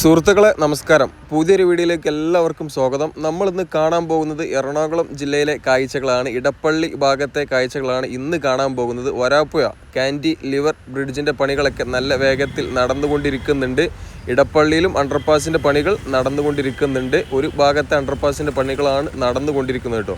സുഹൃത്തുക്കളെ നമസ്കാരം. പുതിയൊരു വീഡിയോയിലേക്ക് എല്ലാവർക്കും സ്വാഗതം. നമ്മൾ ഇന്ന് കാണാൻ പോകുന്നത് എറണാകുളം ജില്ലയിലെ കാഴ്ചകളാണ്. ഇടപ്പള്ളി ഭാഗത്തെ കാഴ്ചകളാണ് ഇന്ന് കാണാൻ പോകുന്നത്. വരാപ്പുഴ കാൻഡി ലിവർ ബ്രിഡ്ജിന്റെ പണികളൊക്കെ നല്ല വേഗത്തിൽ നടന്നുകൊണ്ടിരിക്കുന്നുണ്ട്. ഇടപ്പള്ളിയിലും അണ്ടർപാസിന്റെ പണികൾ നടന്നുകൊണ്ടിരിക്കുന്നുണ്ട്. ഒരു ഭാഗത്തെ അണ്ടർപാസിന്റെ പണികളാണ് നടന്നുകൊണ്ടിരിക്കുന്നത് കേട്ടോ.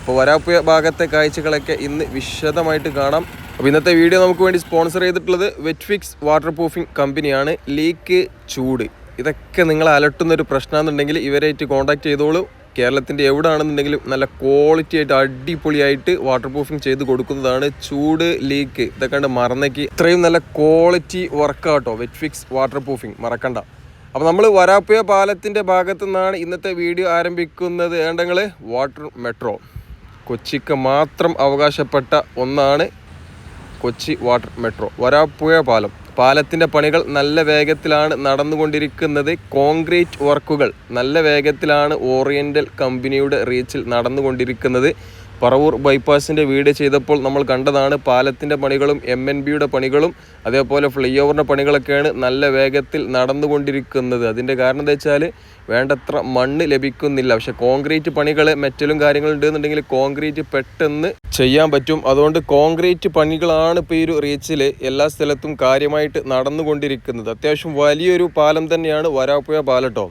അപ്പോൾ വരാപ്പുഴ ഭാഗത്തെ കാഴ്ചകളൊക്കെ ഇന്ന് വിശദമായിട്ട് കാണാം. അപ്പോൾ ഇന്നത്തെ വീഡിയോ നമുക്ക് വേണ്ടി സ്പോൺസർ ചെയ്തിട്ടുള്ളത് വെറ്റ്ഫിക്സ് വാട്ടർ പ്രൂഫിംഗ് കമ്പനിയാണ്. ലീക്ക് ചൂട്. ഇതൊക്കെ നിങ്ങൾ അലട്ടുന്ന ഒരു പ്രശ്നമാണെന്നുണ്ടെങ്കിൽ ഇവരായിട്ട് കോൺടാക്ട് ചെയ്തോളൂ. കേരളത്തിന്റെ എവിടെയാണെന്നുണ്ടെങ്കിലും നല്ല ക്വാളിറ്റി ആയിട്ട് അടിപൊളിയായിട്ട് വാട്ടർ പ്രൂഫിങ് ചെയ്ത് കൊടുക്കുന്നതാണ് ചൂട് ലീക്ക് ഇതൊക്കെ മറന്നേക്ക്. ഇത്രയും നല്ല ക്വാളിറ്റി വർക്കാട്ടോ വെറ്റ്ഫിക്സ് വാട്ടർ പ്രൂഫിങ് മറക്കണ്ട. അപ്പോൾ നമ്മൾ വരാപ്പുഴ പാലത്തിന്റെ ഭാഗത്തു നിന്നാണ് ഇന്നത്തെ വീഡിയോ ആരംഭിക്കുന്നത്. ഏണ്ടങ്ങൾ വാട്ടർ മെട്രോ കൊച്ചിക്ക് മാത്രം അവകാശപ്പെട്ട ഒന്നാണ് കൊച്ചി വാട്ടർ മെട്രോ വരാപ്പുഴ പാലം. പാലത്തിന്റെ പണികൾ നല്ല വേഗത്തിലാണ് നടന്നുകൊണ്ടിരിക്കുന്നത്. കോൺക്രീറ്റ് വർക്കുകൾ നല്ല വേഗത്തിലാണ് ഓറിയന്റൽ കമ്പനിയുടെ റീച്ചിൽ നടന്നുകൊണ്ടിരിക്കുന്നത്. പറവൂർ ബൈപ്പാസിന്റെ വീട് ചെയ്തപ്പോൾ നമ്മൾ കണ്ടതാണ് പാലത്തിന്റെ പണികളും എം എൻ ബിയുടെ പണികളും അതേപോലെ ഫ്ലൈ ഓവറിന്റെ പണികളൊക്കെയാണ് നല്ല വേഗത്തിൽ നടന്നുകൊണ്ടിരിക്കുന്നത്. അതിന്റെ കാരണം എന്താ വെച്ചാൽ വേണ്ടത്ര മണ്ണ് ലഭിക്കുന്നില്ല. പക്ഷെ കോൺക്രീറ്റ് പണികൾ മെറ്റലും കാര്യങ്ങളും ഉണ്ടെന്നുണ്ടെങ്കിൽ കോൺക്രീറ്റ് പെട്ടെന്ന് ചെയ്യാൻ പറ്റും. അതുകൊണ്ട് കോൺക്രീറ്റ് പണികളാണ് ഇപ്പോൾ ഈ ഒരു റീച്ചിൽ എല്ലാ സ്ഥലത്തും കാര്യമായിട്ട് നടന്നുകൊണ്ടിരിക്കുന്നത്. അത്യാവശ്യം വലിയൊരു പാലം തന്നെയാണ് വരാപ്പുഴ പാലട്ടോ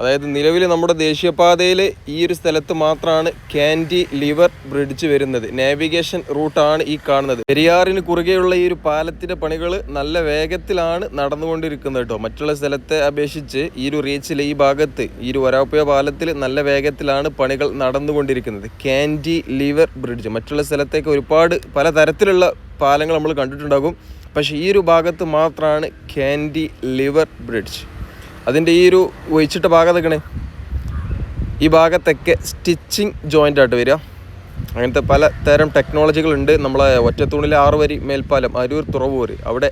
അതായത് നിലവിൽ നമ്മുടെ ദേശീയപാതയിൽ ഈ ഒരു സ്ഥലത്ത് മാത്രമാണ് കാൻഡി ലിവർ ബ്രിഡ്ജ് വരുന്നത്. നാവിഗേഷൻ റൂട്ടാണ് ഈ കാണുന്നത്. പെരിയാറിന് കുറുകെയുള്ള ഈ ഒരു പാലത്തിന്റെ പണികൾ നല്ല വേഗത്തിലാണ് നടന്നുകൊണ്ടിരിക്കുന്നത് കേട്ടോ. മറ്റുള്ള സ്ഥലത്തെ അപേക്ഷിച്ച് ഈ ഒരു റീച്ചിൽ ഈ ഭാഗത്ത് ഈ ഒരു വരാപ്പുഴ പാലത്തിൽ നല്ല വേഗത്തിലാണ് പണികൾ നടന്നുകൊണ്ടിരിക്കുന്നത്. കാൻഡി ലിവർ ബ്രിഡ്ജ് മറ്റുള്ള സ്ഥലത്തേക്ക് ഒരുപാട് പല തരത്തിലുള്ള പാലങ്ങൾ നമ്മൾ കണ്ടിട്ടുണ്ടാകും. പക്ഷേ ഈ ഒരു ഭാഗത്ത് മാത്രമാണ് കാൻഡി ലിവർ ബ്രിഡ്ജ് അതിന്റെ ഈ ഒരു ഒഴിച്ചിട്ട ഭാഗം നിൽക്കണേ ഈ ഭാഗത്തൊക്കെ സ്റ്റിച്ചിങ് ജോയിന്റ് ആയിട്ട് വരിക. അങ്ങനത്തെ പല തരം ടെക്നോളജികളുണ്ട്. നമ്മളെ ഒറ്റത്തൂണിലെ ആറ് വരി മേൽപ്പാലം അരൂർ തുറവൂർ അവിടെ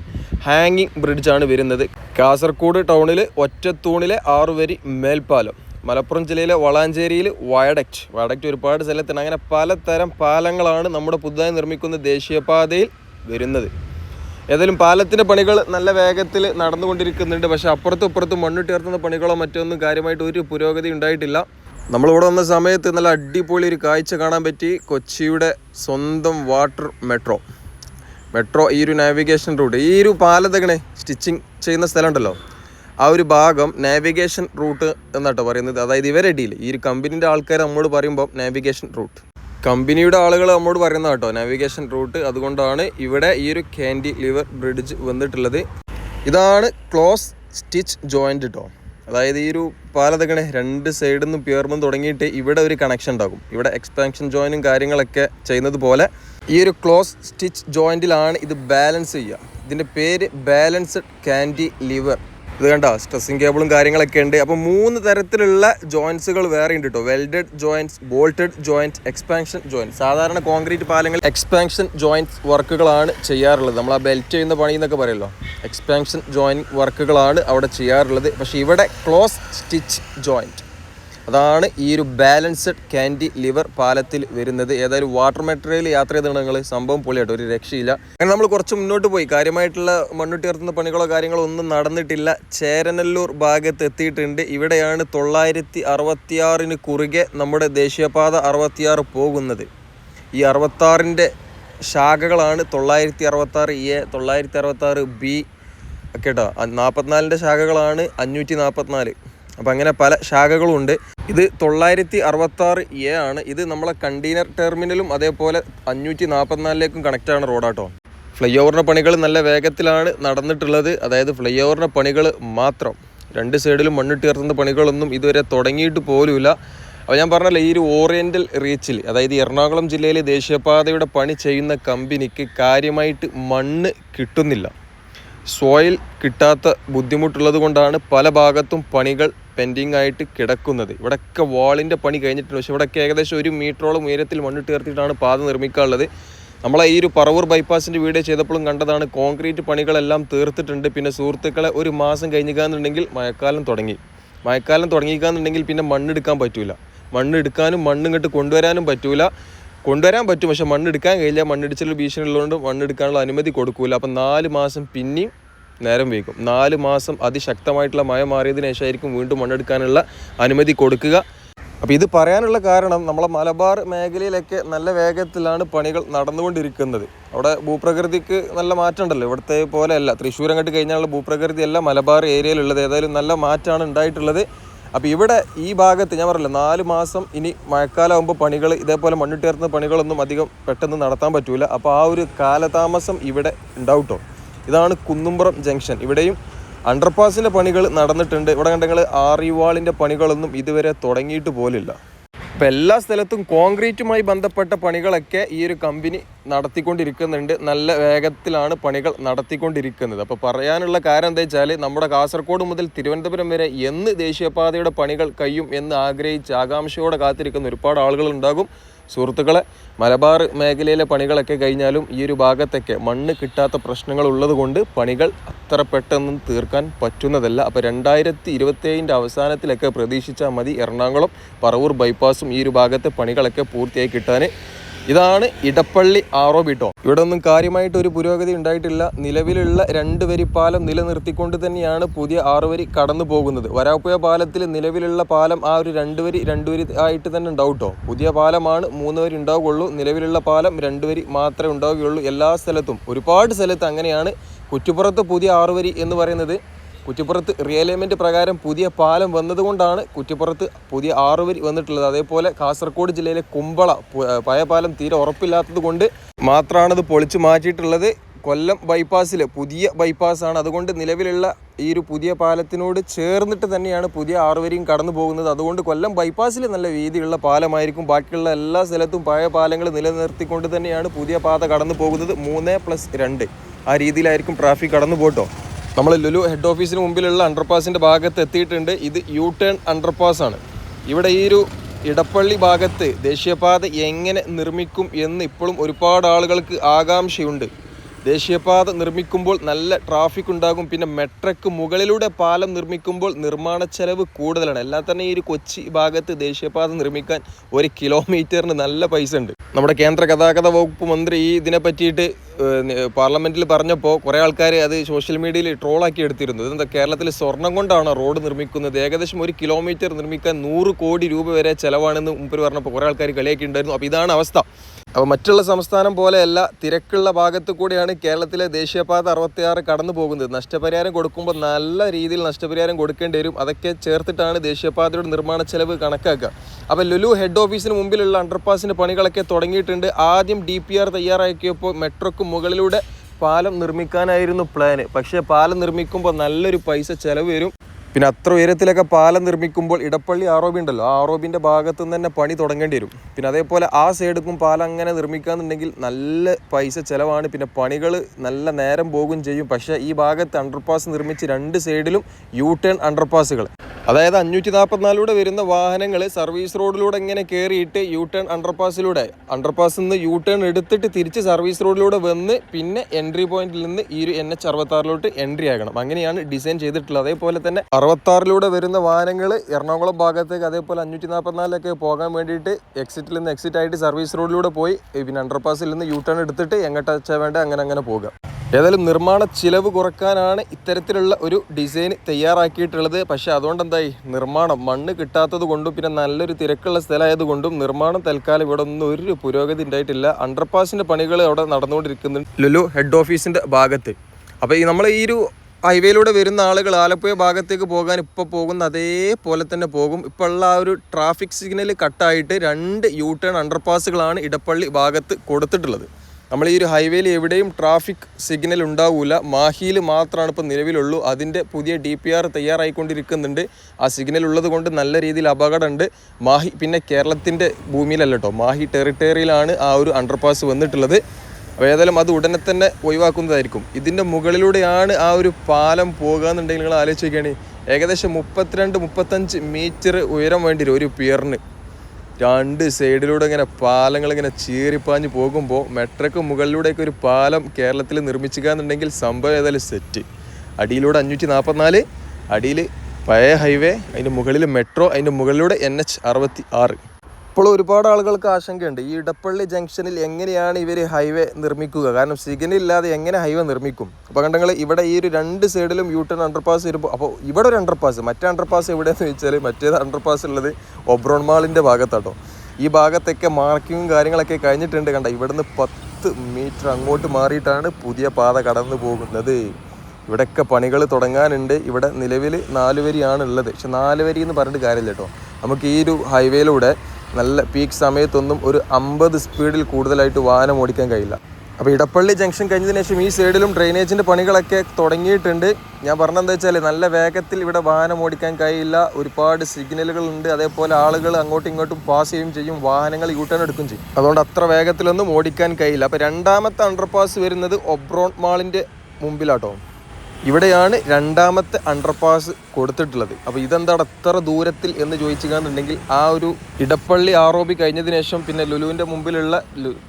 ഹാങ്ങിങ് ബ്രിഡ്ജാണ് വരുന്നത്. കാസർഗോഡ് ടൗണിൽ ഒറ്റത്തൂണിലെ ആറ് വരി മേൽപ്പാലം മലപ്പുറം ജില്ലയിലെ വളാഞ്ചേരിയിൽ വയഡക്റ്റ്. വയഡക്റ്റ് ഒരുപാട് സ്ഥലത്തുണ്ട്. അങ്ങനെ പലതരം പാലങ്ങളാണ് നമ്മുടെ പുതുതായി നിർമ്മിക്കുന്ന ദേശീയപാതയിൽ വരുന്നത്. ഏതായാലും പാലത്തിന്റെ പണികൾ നല്ല വേഗത്തിൽ നടന്നുകൊണ്ടിരിക്കുന്നുണ്ട്. പക്ഷേ അപ്പുറത്തും ഇപ്പുറത്തും മണ്ണിട്ട് ഉയർത്തുന്ന പണികളോ മറ്റൊന്നും കാര്യമായിട്ട് ഒരു പുരോഗതി ഉണ്ടായിട്ടില്ല. നമ്മളിവിടെ വന്ന സമയത്ത് നല്ല അടിപൊളി ഒരു കാഴ്ച കാണാൻ പറ്റി. കൊച്ചിയുടെ സ്വന്തം വാട്ടർ മെട്രോ. മെട്രോ ഈ ഒരു നാവിഗേഷൻ റൂട്ട്. ഈ ഒരു പാലത്തകണെ സ്റ്റിച്ചിങ് ചെയ്യുന്ന സ്ഥലമുണ്ടല്ലോ. ആ ഒരു ഭാഗം നാവിഗേഷൻ റൂട്ട് എന്നാട്ടോ പറയുന്നത്. അതായത് ഇവരെ ഡീൽ ഈ ഒരു കമ്പനീന്റെ ആൾക്കാർ നമ്മോട് പറയുമ്പോൾ നാവിഗേഷൻ റൂട്ട്. കമ്പനിയുടെ ആളുകൾ നമ്മോട് പറയുന്ന കേട്ടോ നാവിഗേഷൻ റൂട്ട് അതുകൊണ്ടാണ് ഇവിടെ ഈ ഒരു കാൻഡി ലിവർ ബ്രിഡ്ജ് വന്നിട്ടുള്ളത്. ഇതാണ് ക്ലോസ് സ്റ്റിച്ച് ജോയിന്റ് കേട്ടോ അതായത് ഈ ഒരു പാലതകണെ രണ്ട് സൈഡിൽ നിന്നും പിയർന്നും തുടങ്ങിയിട്ട് ഇവിടെ ഒരു കണക്ഷൻ ഉണ്ടാകും. ഇവിടെ എക്സ്പാൻഷൻ ജോയിനും കാര്യങ്ങളൊക്കെ ചെയ്യുന്നത് പോലെ ഈ ഒരു ക്ലോസ് സ്റ്റിച്ച് ജോയിന്റിലാണ് ഇത് ബാലൻസ് ചെയ്യുക. ഇതിന്റെ പേര് ബാലൻസ്ഡ് കാൻഡി ലിവർ ഇത് കണ്ടോ? സ്ട്രെസ്സിങ് കേബിളും കാര്യങ്ങളൊക്കെ ഉണ്ട്. അപ്പോൾ മൂന്ന് തരത്തിലുള്ള ജോയിൻസുകൾ വേറെ ഉണ്ട് കേട്ടോ welded joints bolted joint expansion joint സാധാരണ കോൺക്രീറ്റ് പാലങ്ങൾ എക്സ്പാൻഷൻ ജോയിന്റ് വർക്കുകളാണ് ചെയ്യാറുള്ളത്. നമ്മൾ ആ ബെൽറ്റ് ചെയ്യുന്ന പണി എന്നൊക്കെ പറയുമല്ലോ എക്സ്പാൻഷൻ ജോയിന്റ് വർക്കുകളാണ് അവിടെ ചെയ്യാറുള്ളത്. പക്ഷേ ഇവിടെ ക്ലോസ് സ്റ്റിച്ച് ജോയിന്റ് അതാണ് ഈ ഒരു ബാലൻസ്ഡ് കാൻഡി ലിവർ പാലത്തിൽ വരുന്നത്. ഏതായാലും വാട്ടർ മെറ്റീരിയൽ യാത്ര ചെയ്താണ് നിങ്ങൾ സംഭവം പൊളിയായിട്ട് ഒരു രക്ഷയില്ല. അങ്ങനെ നമ്മൾ കുറച്ച് മുന്നോട്ട് പോയി. കാര്യമായിട്ടുള്ള മണ്ണുട്ടി ഉയർത്തുന്ന പണികളോ കാര്യങ്ങളോ ഒന്നും നടന്നിട്ടില്ല. ചേരനല്ലൂർ ഭാഗത്ത് എത്തിയിട്ടുണ്ട്. ഇവിടെയാണ് തൊള്ളായിരത്തി അറുപത്തിയാറിന് കുറുകെ നമ്മുടെ ദേശീയപാത അറുപത്തിയാറ് പോകുന്നത്. ഈ അറുപത്താറിന്റെ ശാഖകളാണ് തൊള്ളായിരത്തി അറുപത്താറ് എ തൊള്ളായിരത്തി അറുപത്താറ് ബി കേട്ടോ. നാൽപ്പത്തിനാലിന്റെ ശാഖകളാണ് അഞ്ഞൂറ്റി നാൽപ്പത്തിനാല്. അപ്പോൾ അങ്ങനെ പല ശാഖകളുമുണ്ട് ഇത് തൊള്ളായിരത്തി അറുപത്താറ് എ ആണ്. ഇത് നമ്മളെ കണ്ടെയ്നർ ടെർമിനലും അതേപോലെ അഞ്ഞൂറ്റി നാൽപ്പത്തിനാലിലേക്കും കണക്റ്റാണ് റോഡാട്ടോ ഫ്ലൈ ഓവറിന്റെ പണികൾ നല്ല വേഗത്തിലാണ് നടന്നിട്ടുള്ളത്. അതായത് ഫ്ലൈ ഓവറിന്റെ പണികൾ മാത്രം. രണ്ട് സൈഡിലും മണ്ണിട്ട് ഉയർത്തുന്ന പണികളൊന്നും ഇതുവരെ തുടങ്ങിയിട്ട് പോലുമില്ല. അപ്പോൾ ഞാൻ പറഞ്ഞല്ലോ ഈ ഒരു ഓറിയന്റൽ റീച്ചിൽ അതായത് എറണാകുളം ജില്ലയിലെ ദേശീയപാതയുടെ പണി ചെയ്യുന്ന കമ്പനിക്ക് കാര്യമായിട്ട് മണ്ണ് കിട്ടുന്നില്ല. സോയിൽ കിട്ടാത്ത ബുദ്ധിമുട്ടുള്ളത് കൊണ്ടാണ് പല ഭാഗത്തും പണികൾ പെൻഡിങ് ആയിട്ട് കിടക്കുന്നത്. ഇവിടെയൊക്കെ വാളിന്റെ പണി കഴിഞ്ഞിട്ടുണ്ട്. പക്ഷേ ഇവിടെയൊക്കെ ഏകദേശം ഒരു മീറ്ററോളം ഉയരത്തിൽ മണ്ണിട്ട് ചേർത്തിട്ടാണ് പാത നിർമ്മിക്കാനുള്ളത്. നമ്മളെ ഈ ഒരു പറവൂർ ബൈപ്പാസിന്റെ വീഡിയോ ചെയ്തപ്പോഴും കണ്ടതാണ് കോൺക്രീറ്റ് പണികളെല്ലാം തീർത്തിട്ടുണ്ട്. പിന്നെ സുഹൃത്തുക്കളെ ഒരു മാസം കഴിഞ്ഞിക്കാന്നുണ്ടെങ്കിൽ മഴക്കാലം തുടങ്ങി. മഴക്കാലം തുടങ്ങിക്കാന്നുണ്ടെങ്കിൽ പിന്നെ മണ്ണെടുക്കാൻ പറ്റൂല. മണ്ണെടുക്കാനും മണ്ണ് ഇങ്ങോട്ട് കൊണ്ടുവരാനും പറ്റൂല. കൊണ്ടുവരാൻ പറ്റും പക്ഷേ മണ്ണെടുക്കാൻ കഴിയില്ല. മണ്ണിടിച്ചിൽ ഭീഷണി ഉള്ളതുകൊണ്ട് മണ്ണെടുക്കാനുള്ള അനുമതി കൊടുക്കൂല. അപ്പം നാല് മാസം പിന്നെയും നേരം വീക്കും നാല് മാസം അതിശക്തമായിട്ടുള്ള മഴ മാറിയതിനു ശേഷമായിരിക്കും വീണ്ടും മണ്ണെടുക്കാനുള്ള അനുമതി കൊടുക്കുക. അപ്പോൾ ഇത് പറയാനുള്ള കാരണം നമ്മളെ മലബാർ മേഖലയിലൊക്കെ നല്ല വേഗത്തിലാണ് പണികൾ നടന്നുകൊണ്ടിരിക്കുന്നത്. അവിടെ ഭൂപ്രകൃതിക്ക് നല്ല മാറ്റമുണ്ടല്ലോ. ഇവിടുത്തെ പോലെയല്ല. തൃശ്ശൂർ അങ്ങോട്ട് കഴിഞ്ഞാലുള്ള ഭൂപ്രകൃതി അല്ല മലബാർ ഏരിയയിലുള്ളത്. ഏതായാലും നല്ല മാറ്റമാണ് ഉണ്ടായിട്ടുള്ളത്. അപ്പോൾ ഇവിടെ ഈ ഭാഗത്ത് ഞാൻ പറഞ്ഞില്ല നാല് മാസം ഇനി മഴക്കാലമാകുമ്പോൾ പണികൾ ഇതേപോലെ മണ്ണിട്ടേർന്ന പണികളൊന്നും അധികം പെട്ടെന്ന് നടത്താൻ പറ്റൂല. അപ്പോൾ ആ ഒരു കാലതാമസം ഇവിടെ ഉണ്ടാവും. ഇതാണ് കുന്നുംപുറം ജംഗ്ഷൻ. ഇവിടെയും അണ്ടർപാസിന്റെ പണികൾ നടന്നിട്ടുണ്ട്. ഇവിടെ കണ്ടെങ്കിൽ ആറിവാളിന്റെ പണികളൊന്നും ഇതുവരെ തുടങ്ങിയിട്ട് പോലില്ല. ഇപ്പം എല്ലാ സ്ഥലത്തും കോൺക്രീറ്റുമായി ബന്ധപ്പെട്ട പണികളൊക്കെ ഈ ഒരു കമ്പനി നടത്തിക്കൊണ്ടിരിക്കുന്നുണ്ട്. നല്ല വേഗത്തിലാണ് പണികൾ നടത്തിക്കൊണ്ടിരിക്കുന്നത്. അപ്പോൾ പറയാനുള്ള കാര്യം എന്താ വെച്ചാൽ നമ്മുടെ കാസർഗോഡ് മുതൽ തിരുവനന്തപുരം വരെ എന്ന് ദേശീയപാതയുടെ പണികൾ കഴിയും എന്ന് ആഗ്രഹിച്ച് ആകാംക്ഷയോടെ കാത്തിരിക്കുന്ന ഒരുപാട് ആളുകൾ ഉണ്ടാകും. സുഹൃത്തുക്കളെ മലബാർ മേഖലയിലെ പണികളൊക്കെ കഴിഞ്ഞാലും ഈ ഒരു ഭാഗത്തൊക്കെ മണ്ണ് കിട്ടാത്ത പ്രശ്നങ്ങൾ ഉള്ളതുകൊണ്ട് പണികൾ അത്ര പെട്ടെന്ന് തീർക്കാൻ പറ്റുന്നതല്ല. അപ്പോൾ രണ്ടായിരത്തി ഇരുപത്തേഴിന്റെ അവസാനത്തിലൊക്കെ പ്രതീക്ഷിച്ചാൽ മതി എറണാകുളം പറവൂർ ബൈപ്പാസും ഈ ഒരു ഭാഗത്തെ പണികളൊക്കെ പൂർത്തിയായി കിട്ടാൻ. ഇതാണ് ഇടപ്പള്ളി ആറോബിട്ടോ ഇവിടെ ഒന്നും കാര്യമായിട്ട് ഒരു പുരോഗതി ഉണ്ടായിട്ടില്ല. നിലവിലുള്ള രണ്ട് വരി പാലം നിലനിർത്തിക്കൊണ്ട് തന്നെയാണ് പുതിയ ആറുവരി കടന്നു പോകുന്നത്. വരാപ്പുഴ പാലത്തിൽ നിലവിലുള്ള പാലം ആ ഒരു രണ്ട് വരി രണ്ട് വരി ആയിട്ട് തന്നെ ഉണ്ടാവും പുതിയ പാലമാണ് മൂന്ന് വരി ഉണ്ടാവുകയുള്ളൂ. നിലവിലുള്ള പാലം രണ്ട് വരി മാത്രമേ ഉണ്ടാവുകയുള്ളൂ. എല്ലാ സ്ഥലത്തും. ഒരുപാട് സ്ഥലത്ത് അങ്ങനെയാണ്. കുറ്റിപ്പുറത്ത് പുതിയ ആറുവരി എന്ന് പറയുന്നത് കുറ്റിപ്പുറത്ത് റിയലൈൻമെന്റ് പ്രകാരം പുതിയ പാലം വന്നതുകൊണ്ടാണ് കുറ്റിപ്പുറത്ത് പുതിയ ആറുവരി വന്നിട്ടുള്ളത്. അതേപോലെ കാസർഗോഡ് ജില്ലയിലെ കുമ്പള പഴയ പാലം തീരെ ഉറപ്പില്ലാത്തത് കൊണ്ട് മാത്രമാണത് പൊളിച്ചു മാറ്റിയിട്ടുള്ളത്. കൊല്ലം ബൈപ്പാസിൽ പുതിയ ബൈപ്പാസാണ് അതുകൊണ്ട് നിലവിലുള്ള ഈ ഒരു പുതിയ പാലത്തിനോട് ചേർന്നിട്ട് തന്നെയാണ് പുതിയ ആറുവരിയും കടന്നു പോകുന്നത്. അതുകൊണ്ട് കൊല്ലം ബൈപ്പാസിൽ നല്ല വീതിയുള്ള പാലമായിരിക്കും. ബാക്കിയുള്ള എല്ലാ സ്ഥലത്തും പഴയ പാലങ്ങൾ നിലനിർത്തിക്കൊണ്ട് തന്നെയാണ് പുതിയ പാത കടന്നു പോകുന്നത്. മൂന്ന് പ്ലസ് രണ്ട്. ആ രീതിയിലായിരിക്കും ട്രാഫിക് കടന്നു പോട്ടോ നമ്മൾ ലുലു ഹെഡ് ഓഫീസിന് മുമ്പിലുള്ള അണ്ടർപാസിന്റെ ഭാഗത്ത് എത്തിയിട്ടുണ്ട്. ഇത് യു ടേൺ അണ്ടർപാസ് ആണ്. ഇവിടെ ഈ ഒരു ഇടപ്പള്ളി ഭാഗത്ത് ദേശീയപാത എങ്ങനെ നിർമ്മിക്കും എന്ന് ഇപ്പോഴും ഒരുപാട് ആളുകൾക്ക് ആകാംക്ഷയുണ്ട്. ദേശീയപാത നിർമ്മിക്കുമ്പോൾ നല്ല ട്രാഫിക് ഉണ്ടാകും. പിന്നെ മെട്രക്ക് മുകളിലൂടെ പാലം നിർമ്മിക്കുമ്പോൾ നിർമ്മാണ ചെലവ് കൂടുതലാണ്. എല്ലാം തന്നെ ഈ ഒരു കൊച്ചി ഭാഗത്ത് ദേശീയപാത നിർമ്മിക്കാൻ ഒരു കിലോമീറ്ററിന് നല്ല പൈസ ഉണ്ട്. നമ്മുടെ കേന്ദ്ര ഗതാഗത വകുപ്പ് മന്ത്രി ഈ ഇതിനെ പറ്റിയിട്ട് പാർലമെന്റിൽ പറഞ്ഞപ്പോൾ കുറേ ആൾക്കാർ അത് സോഷ്യൽ മീഡിയയിൽ ട്രോളാക്കി എടുത്തിരുന്നു. ഇതെന്താ കേരളത്തിൽ സ്വർണം കൊണ്ടാണ് റോഡ് നിർമ്മിക്കുന്നത്? ഏകദേശം ഒരു കിലോമീറ്റർ നിർമ്മിക്കാൻ നൂറ് കോടി രൂപ വരെ ചിലവാണെന്ന് മുമ്പ് പറഞ്ഞപ്പോൾ കുറേ ആൾക്കാർ കളിയാക്കി ഉണ്ടായിരുന്നു അപ്പോൾ ഇതാണ് അവസ്ഥ. അപ്പോൾ മറ്റുള്ള സംസ്ഥാനം പോലെയല്ല തിരക്കുള്ള ഭാഗത്ത് കൂടിയാണ് കേരളത്തിലെ ദേശീയപാത അറുപത്തിയാറ് കടന്നു പോകുന്നത്. നഷ്ടപരിഹാരം കൊടുക്കുമ്പോൾ നല്ല രീതിയിൽ നഷ്ടപരിഹാരം കൊടുക്കേണ്ടി വരും. അതൊക്കെ ചേർത്തിട്ടാണ് ദേശീയപാതയുടെ നിർമ്മാണ ചെലവ് കണക്കാക്കുക. അപ്പോൾ ലുലു ഹെഡ് ഓഫീസിന് മുമ്പിലുള്ള അണ്ടർപാസിന്റെ പണികളൊക്കെ തുടങ്ങിയിട്ടുണ്ട്. ആദ്യം ഡി പി ആർ തയ്യാറാക്കിയപ്പോൾ മെട്രോക്ക് മുകളിലൂടെ പാലം നിർമ്മിക്കാനായിരുന്നു പ്ലാന് പക്ഷേ പാലം നിർമ്മിക്കുമ്പോൾ നല്ലൊരു പൈസ ചിലവ് വരും. പിന്നെ അത്ര ഉയരത്തിലൊക്കെ പാലം നിർമ്മിക്കുമ്പോൾ ഇടപ്പള്ളി ആറോബി ഉണ്ടല്ലോ. ആ ആറോബിന്റെ ഭാഗത്തു നിന്ന് തന്നെ പണി തുടങ്ങേണ്ടി വരും. പിന്നെ അതേപോലെ ആ സൈഡിക്കും പാലം അങ്ങനെ നിർമ്മിക്കാന്നുണ്ടെങ്കിൽ നല്ല പൈസ ചിലവാണ്. പിന്നെ പണികൾ നല്ല നേരം പോകും ചെയ്യും. പക്ഷേ ഈ ഭാഗത്ത് അണ്ടർപാസ് നിർമ്മിച്ച് രണ്ട് സൈഡിലും യു ടേൺ അണ്ടർപാസുകൾ അതായത് അഞ്ഞൂറ്റി നാൽപ്പത്തിനാലിലൂടെ വരുന്ന വാഹനങ്ങൾ സർവീസ് റോഡിലൂടെ ഇങ്ങനെ കയറിയിട്ട് യു ടേൺ അണ്ടർപാസിലൂടെ അണ്ടർപാസിൽ നിന്ന് യു ടേൺ എടുത്തിട്ട് തിരിച്ച് സർവീസ് റോഡിലൂടെ വന്ന് പിന്നെ എൻട്രി പോയിന്റിൽ നിന്ന് ഈ ഒരു എൻ എച്ച് അറുപത്താറിലോട്ട് എൻട്രി ആകണം. അങ്ങനെയാണ് ഡിസൈൻ ചെയ്തിട്ടുള്ളത്. അതേപോലെ തന്നെ അറുപത്താറിലൂടെ വരുന്ന വാഹനങ്ങൾ എറണാകുളം ഭാഗത്തേക്ക് അതേപോലെ അഞ്ഞൂറ്റി നാൽപ്പത്തിനാലിലൊക്കെ പോകാൻ വേണ്ടിയിട്ട് എക്സിറ്റിൽ നിന്ന് എക്സിറ്റ് ആയിട്ട് സർവീസ് റോഡിലൂടെ പോയി. പിന്നെ അണ്ടർപാസിൽ നിന്ന് യൂ ടേൺ എടുത്തിട്ട് എങ്ങോട്ട് എങ്ങോട്ടാ വേണ്ട അങ്ങനെ അങ്ങനെ പോകുക ഏതായാലും നിർമ്മാണ ചിലവ് കുറക്കാനാണ് ഇത്തരത്തിലുള്ള ഒരു ഡിസൈൻ തയ്യാറാക്കിയിട്ടുള്ളത്. പക്ഷേ അതുകൊണ്ട് എന്തായി നിർമ്മാണം മണ്ണ് കിട്ടാത്തത് കൊണ്ടും പിന്നെ നല്ലൊരു തിരക്കുള്ള സ്ഥലമായത് കൊണ്ടും നിർമ്മാണം തൽക്കാലം ഇവിടെ ഒന്നും ഒരു പുരോഗതി ഉണ്ടായിട്ടില്ല. അണ്ടർപാസിന്റെ പണികൾ അവിടെ നടന്നുകൊണ്ടിരിക്കുന്നുണ്ട്. ലുലു ഹെഡ് ഓഫീസിന്റെ ഭാഗത്ത്. അപ്പോൾ ഈ നമ്മൾ ഈ ഒരു ഹൈവേയിലൂടെ വരുന്ന ആളുകൾ ആലപ്പുഴ ഭാഗത്തേക്ക് പോകാൻ ഇപ്പോൾ പോകുന്ന അതേപോലെ തന്നെ പോകും. ഇപ്പോൾ ഉള്ള ആ ഒരു ട്രാഫിക് സിഗ്നൽ കട്ടായിട്ട് രണ്ട് യു ടേൺ അണ്ടർപാസുകളാണ് ഇടപ്പള്ളി ഭാഗത്ത് കൊടുത്തിട്ടുള്ളത്. നമ്മൾ ഈ ഒരു ഹൈവേയിൽ എവിടെയും ട്രാഫിക് സിഗ്നൽ ഉണ്ടാവില്ല മാഹിയിൽ മാത്രമാണ് ഇപ്പോൾ നിലവിലുള്ളൂ. അതിന്റെ പുതിയ ഡി പി ആർ തയ്യാറായിക്കൊണ്ടിരിക്കുന്നുണ്ട്. ആ സിഗ്നൽ ഉള്ളത് കൊണ്ട് നല്ല രീതിയിൽ അപകടമുണ്ട്. മാഹി പിന്നെ കേരളത്തിന്റെ ഭൂമിയിലല്ല മാഹി ടെറിട്ടറിയിലാണ് ആ ഒരു അണ്ടർപാസ് വന്നിട്ടുള്ളത്. അപ്പോൾ ഏതായാലും അത് ഉടനെ തന്നെ ഒഴിവാക്കുന്നതായിരിക്കും. ഇതിന്റെ മുകളിലൂടെയാണ് ആ ഒരു പാലം പോകുക എന്നുണ്ടെങ്കിൽ നിങ്ങൾ ആലോചിച്ച് ഏകദേശം മുപ്പത്തിരണ്ട് മുപ്പത്തഞ്ച് മീറ്റർ ഉയരം വേണ്ടി വരും ഒരു പിയറിന്. രണ്ട് സൈഡിലൂടെ ഇങ്ങനെ പാലങ്ങൾ ഇങ്ങനെ ചീറിപ്പാഞ്ഞ് പോകുമ്പോൾ മെട്രക്ക് മുകളിലൂടെയൊക്കെ ഒരു പാലം കേരളത്തിൽ നിർമ്മിക്കുക എന്നുണ്ടെങ്കിൽ സംഭവം ഏതായാലും സെറ്റ്. അടിയിലൂടെ അഞ്ഞൂറ്റി നാൽപ്പത്തിനാല് അടിയിൽ പഴയ ഹൈവേ അതിന്റെ മുകളിൽ മെട്രോ അതിന്റെ മുകളിലൂടെ എൻ എച്ച് അറുപത്തി ആറ് ഇപ്പോഴും ഒരുപാട് ആളുകൾക്ക് ആശങ്കയുണ്ട്. ഈ ഇടപ്പള്ളി ജംഗ്ഷനിൽ എങ്ങനെയാണ് ഇവർ ഹൈവേ നിർമ്മിക്കുക? കാരണം സിഗ്നൽ ഇല്ലാതെ എങ്ങനെ ഹൈവേ നിർമ്മിക്കും? അപ്പോൾ കണ്ടങ്ങൾ ഇവിടെ ഈ ഒരു രണ്ട് സൈഡിലും യൂ ടേൺ അണ്ടർപാസ് വരുമ്പോൾ അപ്പോൾ ഇവിടെ ഒരു അണ്ടർപാസ് മറ്റേ അണ്ടർപാസ് എവിടെയെന്ന് വെച്ചാൽ മറ്റേത് അണ്ടർപാസ് ഉള്ളത് ഒബ്രോൺ മാളിന്റെ ഭാഗത്താട്ടോ. ഈ ഭാഗത്തൊക്കെ മാർക്കിങ്ങും കാര്യങ്ങളൊക്കെ കഴിഞ്ഞിട്ടുണ്ട് കണ്ട? ഇവിടുന്ന് പത്ത് മീറ്റർ അങ്ങോട്ട് മാറിയിട്ടാണ് പുതിയ പാത കടന്നു പോകുന്നത്. ഇവിടെയൊക്കെ പണികൾ തുടങ്ങാനുണ്ട്. ഇവിടെ നിലവിൽ നാല് വരിയാണ് ഉള്ളത് പക്ഷെ നാല് വരി എന്ന് പറഞ്ഞിട്ട് കാര്യമില്ല കേട്ടോ. നമുക്ക് ഈ ഒരു ഹൈവേയിലൂടെ നല്ല പീക്ക് സമയത്തൊന്നും ഒരു അമ്പത് സ്പീഡിൽ കൂടുതലായിട്ട് വാഹനം ഓടിക്കാൻ കഴിയില്ല. അപ്പോൾ ഇടപ്പള്ളി ജംഗ്ഷൻ കഴിഞ്ഞതിന് ശേഷം ഈ സൈഡിലും ഡ്രെയിനേജിന്റെ പണികളൊക്കെ തുടങ്ങിയിട്ടുണ്ട്. ഞാൻ പറഞ്ഞതെന്താ വെച്ചാൽ നല്ല വേഗത്തിൽ ഇവിടെ വാഹനം ഓടിക്കാൻ കഴിയില്ല. ഒരുപാട് സിഗ്നലുകൾ ഉണ്ട്. അതേപോലെ ആളുകൾ അങ്ങോട്ടും ഇങ്ങോട്ടും പാസ് ചെയ്യും ചെയ്യും. വാഹനങ്ങൾ യൂട്ടേൺ എടുക്കും ചെയ്യും. അതുകൊണ്ട് അത്ര വേഗത്തിലൊന്നും ഓടിക്കാൻ കഴിയില്ല. അപ്പോൾ രണ്ടാമത്തെ അണ്ടർപാസ് വരുന്നത് ഒബ്രോൺ മാളിന്റെ മുമ്പിലാട്ടോ. ഇവിടെയാണ് രണ്ടാമത്തെ അണ്ടർപാസ് കൊടുത്തിട്ടുള്ളത്. അപ്പോൾ ഇതെന്താണ് എത്ര ദൂരത്തിൽ എന്ന് ചോദിച്ചു കാണുന്നുണ്ടെങ്കിൽ ആ ഒരു ഇടപ്പള്ളി ആറോബി കഴിഞ്ഞതിന് ശേഷം പിന്നെ ലുലുവിന്റെ മുമ്പിലുള്ള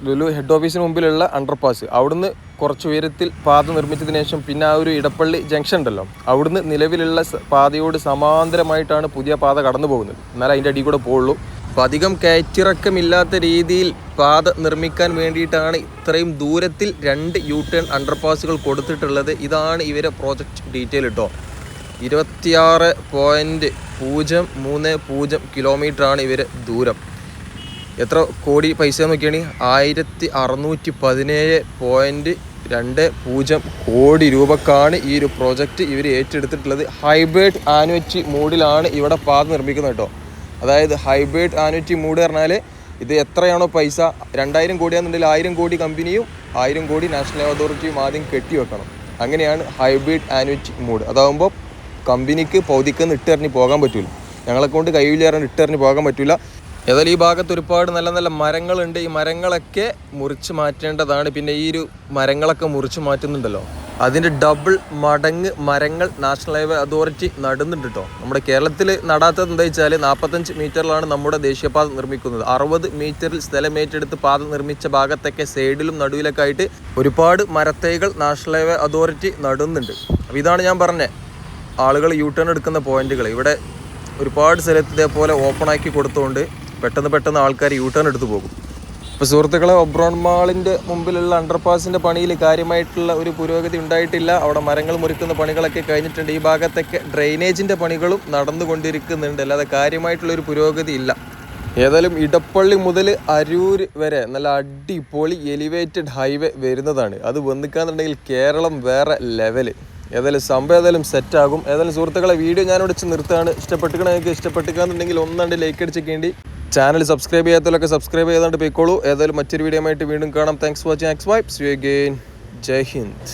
ലുലു ഹെഡ് ഓഫീസിന് മുമ്പിലുള്ള അണ്ടർപാസ് അവിടുന്ന് കുറച്ച് ഉയരത്തിൽ പാത നിർമ്മിച്ചതിന് ശേഷം പിന്നെ ആ ഒരു ഇടപ്പള്ളി ജംഗ്ഷൻ ഉണ്ടല്ലോ. അവിടുന്ന് നിലവിലുള്ള പാതയോട് സമാന്തരമായിട്ടാണ് പുതിയ പാത കടന്നു പോകുന്നത് എന്നാലും അതിന്റെ അടിയിൽ കൂടെ പോകുള്ളൂ അപ്പോൾ അധികം കയറ്റിറക്കമില്ലാത്ത രീതിയിൽ പാത നിർമ്മിക്കാൻ വേണ്ടിയിട്ടാണ് ഇത്രയും ദൂരത്തിൽ രണ്ട് യു ടേൺ അണ്ടർപാസുകൾ കൊടുത്തിട്ടുള്ളത്. ഇതാണ് ഇവരെ പ്രോജക്റ്റ് ഡീറ്റെയിൽ കേട്ടോ ഇരുപത്തിയാറ് പോയിന്റ് പൂജ്യം മൂന്ന് പൂജ്യം കിലോമീറ്ററാണ് ഇവർ ദൂരം. എത്ര കോടി പൈസ നോക്കിയാണ്? ആയിരത്തി അറുന്നൂറ്റി പതിനേഴ് പോയിന്റ് രണ്ട് പൂജ്യം കോടി രൂപക്കാണ് ഈ ഒരു പ്രോജക്റ്റ് ഇവർ ഏറ്റെടുത്തിട്ടുള്ളത്. ഹൈബ്രിഡ് ആനുവറ്റി മൂഡിലാണ് ഇവിടെ പാത നിർമ്മിക്കുന്നത് കേട്ടോ അതായത് ഹൈബ്രിഡ് ആനുവറ്റി മൂഡ് പറഞ്ഞാൽ ഇത് എത്രയാണോ പൈസ? രണ്ടായിരം കോടിയാണെന്നുണ്ടെങ്കിൽ ആയിരം കോടി കമ്പനിയും ആയിരം കോടി നാഷണൽ അതോറിറ്റിയും ആദ്യം കെട്ടി വെക്കണം. അങ്ങനെയാണ് ഹൈബ്രിഡ് ആനുവറ്റി മോഡ്. അതാകുമ്പോൾ കമ്പനിക്ക് പൗതിക്കെന്ന് ഇട്ടെറിഞ്ഞ് പോകാൻ പറ്റില്ല ഞങ്ങളെ കൊണ്ട് കയ്യിലേറെ ഇട്ടെറിഞ്ഞ് പോകാൻ പറ്റില്ല ഏതായാലും ഈ ഭാഗത്ത് ഒരുപാട് നല്ല നല്ല മരങ്ങളുണ്ട്. ഈ മരങ്ങളൊക്കെ മുറിച്ച് മാറ്റേണ്ടതാണ്. പിന്നെ ഈ ഒരു മരങ്ങളൊക്കെ മുറിച്ച് മാറ്റുന്നുണ്ടല്ലോ. അതിന്റെ ഡബിൾ മടങ്ങ് മരങ്ങൾ നാഷണൽ ഹൈവേ അതോറിറ്റി നടുന്നുണ്ട് കേട്ടോ. നമ്മുടെ കേരളത്തിൽ നടാത്തത് എന്താ വെച്ചാൽ നാൽപ്പത്തഞ്ച് മീറ്ററിലാണ് നമ്മുടെ ദേശീയപാത നിർമ്മിക്കുന്നത്. അറുപത് മീറ്ററിൽ സ്ഥലം ഏറ്റെടുത്ത് പാത നിർമ്മിച്ച ഭാഗത്തൊക്കെ സൈഡിലും നടുവിലൊക്കെ ആയിട്ട് ഒരുപാട് മരത്തൈകൾ നാഷണൽ ഹൈവേ അതോറിറ്റി നടുന്നുണ്ട്. അപ്പോൾ ഇതാണ് ഞാൻ പറഞ്ഞത് ആളുകൾ യൂ ടേൺ എടുക്കുന്ന പോയിന്റുകൾ. ഇവിടെ ഒരുപാട് സ്ഥലത്ത് ഇതേപോലെ ഓപ്പണാക്കി കൊടുത്തുകൊണ്ട് പെട്ടെന്ന് പെട്ടെന്ന് ആൾക്കാർ യൂ ടേൺ എടുത്തു പോകും. ഇപ്പോൾ സുഹൃത്തുക്കളെ ഒബ്രോൺ മാളിന്റെ മുമ്പിലുള്ള അണ്ടർപാസിന്റെ പണിയിൽ കാര്യമായിട്ടുള്ള ഒരു പുരോഗതി ഉണ്ടായിട്ടില്ല. അവിടെ മരങ്ങൾ മുറിക്കുന്ന പണികളൊക്കെ കഴിഞ്ഞിട്ടുണ്ട്. ഈ ഭാഗത്തൊക്കെ ഡ്രെയിനേജിന്റെ പണികളും നടന്നുകൊണ്ടിരിക്കുന്നുണ്ട്. അല്ലാതെ കാര്യമായിട്ടുള്ള ഒരു പുരോഗതി ഇല്ല. ഏതായാലും ഇടപ്പള്ളി മുതൽ അരൂർ വരെ നല്ല അടിപൊളി എലിവേറ്റഡ് ഹൈവേ വരുന്നതാണ്. അത് വന്നിക്കാന്നുണ്ടെങ്കിൽ കേരളം വേറെ ലെവൽ ഏതായാലും സംഭവം ഏതായാലും സെറ്റാകും ഏതായാലും സുഹൃത്തുക്കളെ വീഡിയോ ഞാനിവിടെ വെച്ച് നിർത്താണ് ഇഷ്ടപ്പെട്ടിക്കണ നിങ്ങൾക്ക് ഇഷ്ടപ്പെട്ടിക്കാന്നുണ്ടെങ്കിൽ ഒന്നാണ്ട് ലൈക്ക് അടിച്ചേക്കേണ്ടി ചാനൽ സബ്സ്ക്രൈബ് ചെയ്യാത്തവരൊക്കെ സബ്സ്ക്രൈബ് ചെയ്താണ്ട് പോയിക്കോളൂ. ഏതായാലും മറ്റൊരു വീഡിയോ ആയിട്ട് വീണ്ടും കാണാം. Thanks watching X vibes you again Jai Hind.